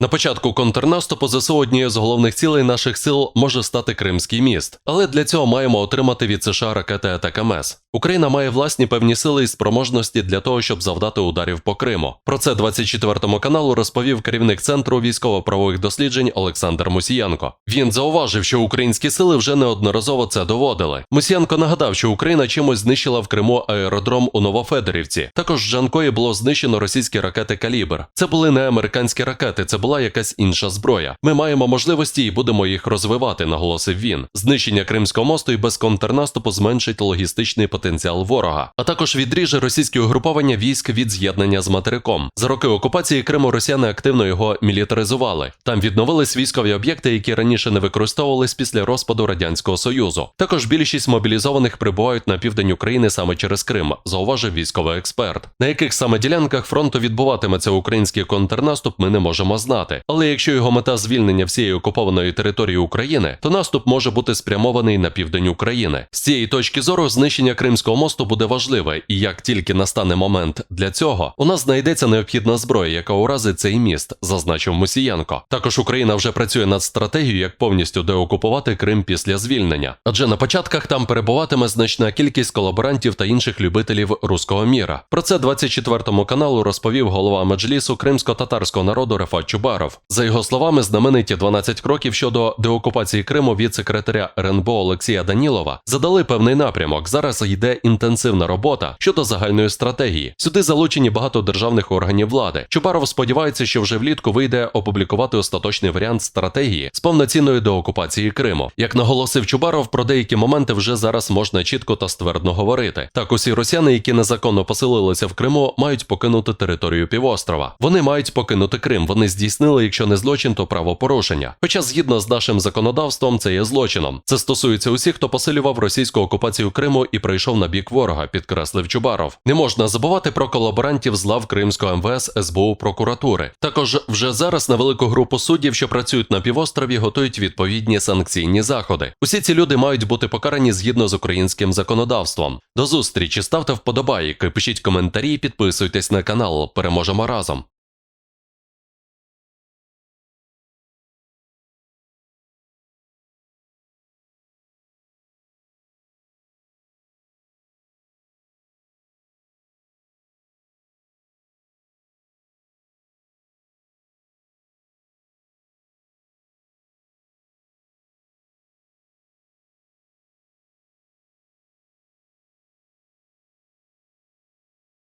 На початку контрнаступу ЗСУ однією з головних цілей наших сил може стати Кримський міст, але для цього маємо отримати від США ракети АТКМС. Україна має власні певні сили і спроможності для того, щоб завдати ударів по Криму. Про це 24 каналу розповів керівник центру військово-правових досліджень Олександр Мусієнко. Він зауважив, що українські сили вже неодноразово це доводили. Мусієнко нагадав, що Україна чимось знищила в Криму аеродром у Новофедорівці. Також в Джанкої було знищено російські ракети Калібр. Це були не американські ракети, це була якась інша зброя. Ми маємо можливості і будемо їх розвивати, наголосив він. Знищення Кримського мосту і без контрнаступу зменшить логістичний потенціал ворога, а також відріже російське угруповання військ від з'єднання з материком. За роки окупації Криму росіяни активно його мілітаризували. Там відновились військові об'єкти, які раніше не використовувались після розпаду радянського союзу. Також більшість мобілізованих прибувають на південь України саме через Крим, зауважив військовий експерт. На яких саме ділянках фронту відбуватиметься український контрнаступ, ми не можемо знати. Але якщо його мета звільнення всієї окупованої території України, то наступ може бути спрямований на південь України. З цієї точки зору знищення Кримського мосту буде важливе, і як тільки настане момент для цього, у нас знайдеться необхідна зброя, яка уразить цей міст, зазначив Мусієнко. Також Україна вже працює над стратегією, як повністю деокупувати Крим після звільнення, адже на початках там перебуватиме значна кількість колаборантів та інших любителів руського міра. Про це 24 каналу розповів голова меджлісу кримсько-татарського народу Рефат Чубаров. За його словами, знамениті 12 кроків щодо деокупації Криму від секретаря РНБО Олексія Данілова задали певний напрямок. Зараз йде інтенсивна робота щодо загальної стратегії. Сюди залучені багато державних органів влади. Чубаров сподівається, що вже влітку вийде опублікувати остаточний варіант стратегії з повноцінної деокупації Криму. Як наголосив Чубаров, про деякі моменти вже зараз можна чітко та ствердно говорити. Так, усі росіяни, які незаконно поселилися в Криму, мають покинути територію півострова. Вони мають покинути Крим. Вони здійснили, якщо не злочин, то правопорушення. Хоча, згідно з нашим законодавством, це є злочином. Це стосується усіх, хто посилював російську окупацію Криму і прийшов на бік ворога, підкреслив Чубаров. Не можна забувати про колаборантів з лав Кримського МВС, СБУ, прокуратури. Також вже зараз на велику групу суддів, що працюють на півострові, готують відповідні санкційні заходи. Усі ці люди мають бути покарані згідно з українським законодавством. До зустрічі ставте вподобайки, пишіть коментарі, підписуйтесь на канал. Переможемо разом.